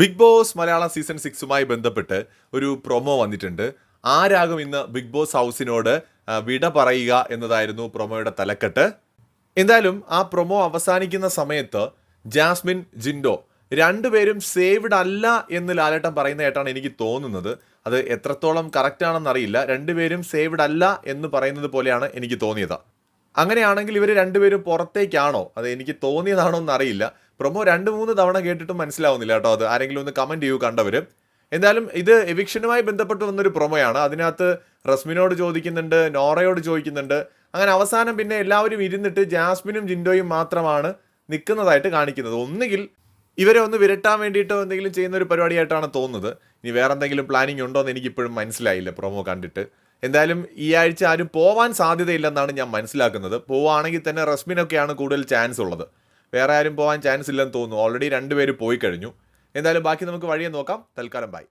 Big Boss Malayalam season സിക്സുമായി ബന്ധപ്പെട്ട് ഒരു പ്രൊമോ വന്നിട്ടുണ്ട്. ആരാകും ഇന്ന് ബിഗ് ബോസ് ഹൗസിനോട് വിട പറയുക എന്നതായിരുന്നു പ്രൊമോയുടെ തലക്കെട്ട്. എന്തായാലും ആ പ്രൊമോ അവസാനിക്കുന്ന സമയത്ത് ജാസ്മിൻ ജിൻഡോ രണ്ടുപേരും സേവ്ഡ് അല്ല എന്ന് ലാലേട്ടൻ പറയുന്നതായിട്ടാണ് എനിക്ക് തോന്നുന്നത്. അത് എത്രത്തോളം കറക്റ്റ് ആണെന്ന് അറിയില്ല. രണ്ടുപേരും സേവ്ഡ് അല്ല എന്ന് പറയുന്നത് പോലെയാണ് എനിക്ക് തോന്നിയത്. അങ്ങനെയാണെങ്കിൽ ഇവർ രണ്ടുപേരും പുറത്തേക്കാണോ? അത് എനിക്ക് തോന്നിയതാണോ എന്ന് അറിയില്ല. പ്രൊമോ രണ്ട് മൂന്ന് തവണ കേട്ടിട്ടും മനസ്സിലാവുന്നില്ല കേട്ടോ അത്. ആരെങ്കിലും ഒന്ന് കമന്റ് ചെയ്യൂ കണ്ടവർ എന്തായാലും ഇത് എവിക്ഷനുമായി ബന്ധപ്പെട്ട് വന്നൊരു പ്രൊമോയാണ് അതിനകത്ത് റസ്മിനോട് ചോദിക്കുന്നുണ്ട് നോറയോട് ചോദിക്കുന്നുണ്ട്. അങ്ങനെ അവസാനം പിന്നെ എല്ലാവരും ഇരുന്നിട്ട് ജാസ്മിനും ജിൻഡോയും മാത്രമാണ് നിൽക്കുന്നതായിട്ട് കാണിക്കുന്നത്. ഒന്നുകിൽ ഇവരെ ഒന്ന് വിരട്ടാൻ വേണ്ടിയിട്ടോ എന്തെങ്കിലും ചെയ്യുന്ന ഒരു പരിപാടിയായിട്ടാണ് തോന്നുന്നത്. ഇനി വേറെ എന്തെങ്കിലും പ്ലാനിങ് ഉണ്ടോ എന്ന് എനിക്കിപ്പോഴും മനസ്സിലായില്ല പ്രൊമോ കണ്ടിട്ട്. എന്തായാലും ഈ ആഴ്ച ആരും പോവാൻ സാധ്യതയില്ലെന്നാണ് ഞാൻ മനസ്സിലാക്കുന്നത്. പോവുകയാണെങ്കിൽ തന്നെ റസ്മിനൊക്കെയാണ് കൂടുതൽ ചാൻസ് ഉള്ളത്. വേറെ ആരും പോകാൻ ചാൻസ് ഇല്ലെന്ന് തോന്നുന്നു. ഓൾറെഡി രണ്ടുപേര് പോയി കഴിഞ്ഞു. എന്തായാലും ബാക്കി നമുക്ക് വഴിയെ നോക്കാം. തൽക്കാലം ബൈ